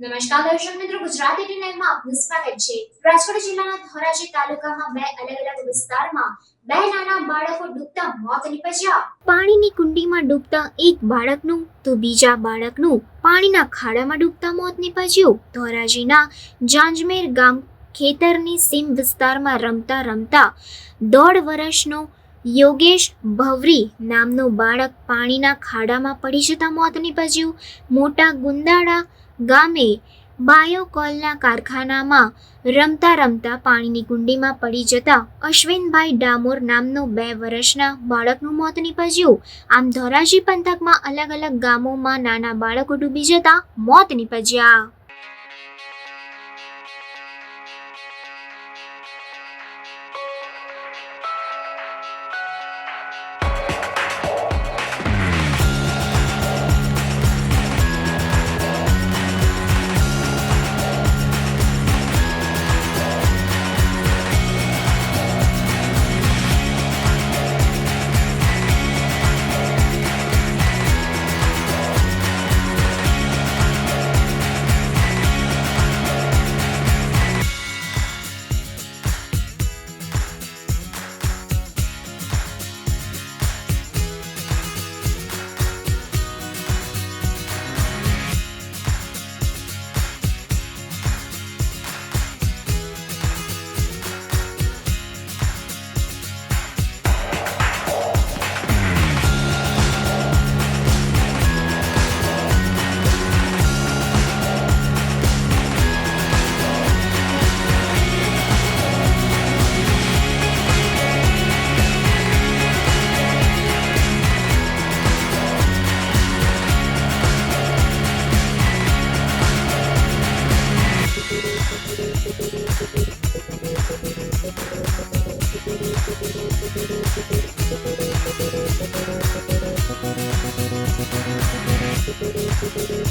નમસ્કાર દર્શક મિત્રો, ગુજરાત એટી આપનું સ્વાગત છે. રાજકોટ જિલ્લાના ધોરાજી તાલુકામાં બે અલગ અલગ વિસ્તારમાં બે નાના બાળકો ડૂબતા મોત નીપજ્યા. પાણીની કુંડીમાં ડૂબતા એક બાળકનું તો બીજા બાળકનું પાણીના ખાડામાં ડૂબતા મોત નીપજ્યું. ધોરાજીના જાંજમેર ગામ ખેતરની સીમ વિસ્તારમાં રમતા રમતા દોઢ વર્ષનો યોગેશ ભવરી નામનો બાળક પાણીના ખાડામાં પડી જતા મોત નીપજ્યું. મોટા ગુંદાળા ગામે બાયોકોલના કારખાનામાં રમતા રમતા પાણીની કુંડીમાં પડી જતા અશ્વિનભાઈ ડામોર નામનો બે વર્ષના બાળકનું મોત નીપજ્યું. આમ ધોરાજી પંથકમાં અલગ અલગ ગામોમાં નાના બાળકો ડૂબી જતા મોત નીપજ્યા.